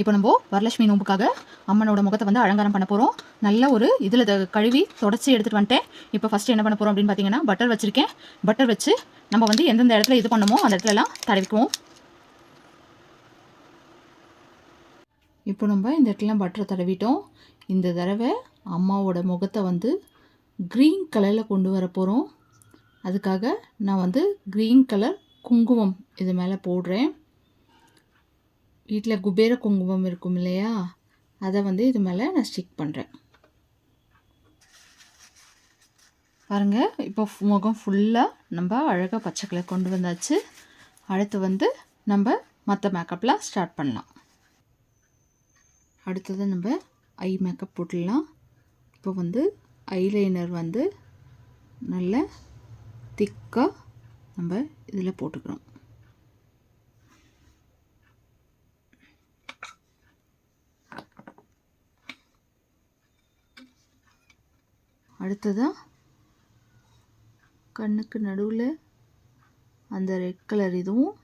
இப்போ நம்ம வரலட்சுமி நோம்புக்காக அம்மனோட முகத்தை வந்து அலங்காரம் பண்ண போகிறோம் நல்ல ஒரு இதில் கழுவி தொடச்சி எடுத்துகிட்டு வந்துட்டேன். இப்போ ஃபஸ்ட்டு என்ன பண்ண போகிறோம் அப்படின்னு பார்த்தீங்கன்னா பட்டர் வச்சுருக்கேன். பட்டர் வச்சு நம்ம வந்து எந்தெந்த இடத்துல இது பண்ணமோ அந்த இடத்துலலாம் தடவிக்குவோம் இப்போ நம்ம இந்த இடத்துலலாம் பட்டரை தடவிட்டோம். இந்த தடவை அம்மாவோட முகத்தை வந்து க்ரீன் கலரில் கொண்டு வர போகிறோம் அதுக்காக நான் வந்து க்ரீன் கலர் குங்குமம் இது மேலே போடுறேன். வீட்டில் குபேர குங்குமம் இருக்கும் இல்லையா? அதை வந்து இது மேலே நான் ஸ்டிக் பண்ணுறேன் பாருங்கள் இப்போ முகம் ஃபுல்லாக நம்ம அழகாக பச்சை கலர் கொண்டு வந்தாச்சு. அடுத்து வந்து நம்ம மற்ற மேக்கப்லாம் ஸ்டார்ட் பண்ணலாம். அடுத்தது நம்ம ஐ மேக்கப் போட்டுடலாம். இப்போ வந்து ஐலைனர் வந்து நல்ல திக்காக நம்ம இதில் போட்டுக்கிறோம். அடுத்ததாக கண்ணுக்கு நடுவில் அந்த ரெட் கலர் இதுவும்.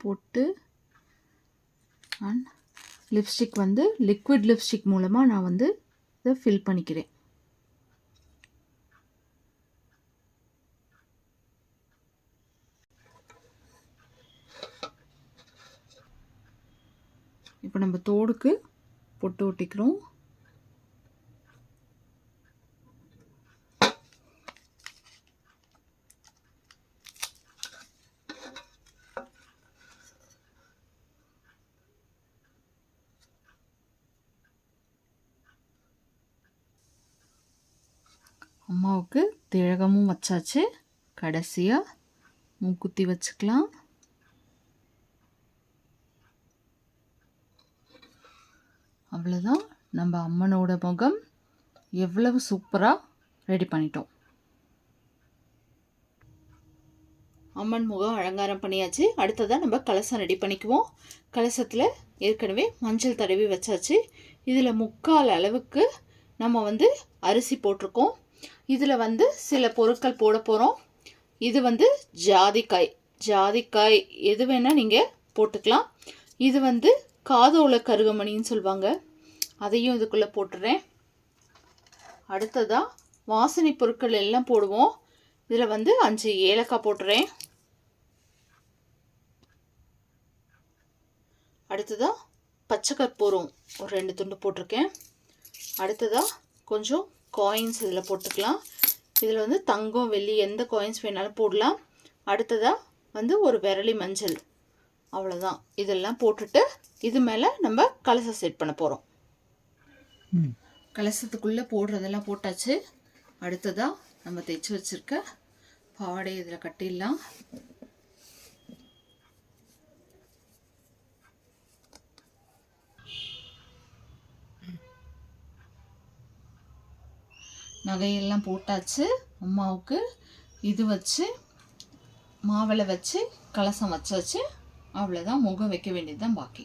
போட்டு அண்ட் லிப்ஸ்டிக் வந்து லிக்விட் லிப்ஸ்டிக் மூலமாக நான் வந்து இதை ஃபில் பண்ணிக்கிறேன். இப்போ நம்ம தோடுக்கு பொட்டு ஒட்டிக்கிறோம். அம்மாவுக்கு திலகமும் வச்சாச்சு. கடைசியாக மூக்குத்தி வச்சுக்கலாம். அவ்வளோதான் நம்ம அம்மனோட முகம் எவ்வளவு சூப்பராக ரெடி பண்ணிட்டோம். அம்மன் முகம் அலங்காரம் பண்ணியாச்சு. அடுத்ததாக நம்ம கலசம் ரெடி பண்ணிக்குவோம். கலசத்தில் ஏற்கனவே மஞ்சள் தடவி வச்சாச்சு. இதில் முக்கால் அளவுக்கு நம்ம வந்து அரிசி போட்டிருக்கோம். இதில் வந்து சில பொருட்கள் போட போகிறோம் இது வந்து ஜாதிக்காய். ஜாதிக்காய் எது வேணால் நீங்கள் போட்டுக்கலாம். இது வந்து காதோல கருகமணின்னு சொல்லுவாங்க அதையும் இதுக்குள்ளே போட்டுறேன். அடுத்ததாக வாசனை பொருட்கள் எல்லாம் போடுவோம். இதில் வந்து அஞ்சு ஏலக்காய் போட்டுறேன். அடுத்ததாக பச்சை கற்பூரம் ஒரு ரெண்டு துண்டு போட்டிருக்கேன். அடுத்ததாக கொஞ்சம் காயின்ஸ் இதில் போட்டுக்கலாம். இதில் வந்து தங்கம் வெள்ளி எந்த காயின்ஸ் வேணாலும் போடலாம். அடுத்ததாக வந்து ஒரு விரலி மஞ்சள். அவ்வளோதான் இதெல்லாம் போட்டுட்டு இது மேலே நம்ம கலசம் செட் பண்ண போகிறோம் கலசத்துக்குள்ளே போடுறதெல்லாம் போட்டாச்சு. அடுத்ததாக நம்ம தைச்சி வச்சுருக்க பாவாடை இதில் கட்டிடலாம். நகையெல்லாம் போட்டாச்சு. அம்மாவுக்கு இது வச்சு மாவளை வச்சு கலசம் வச்சாச்சு. அவ்வளோதான் முகம் வைக்க வேண்டியதுதான் பாக்கி.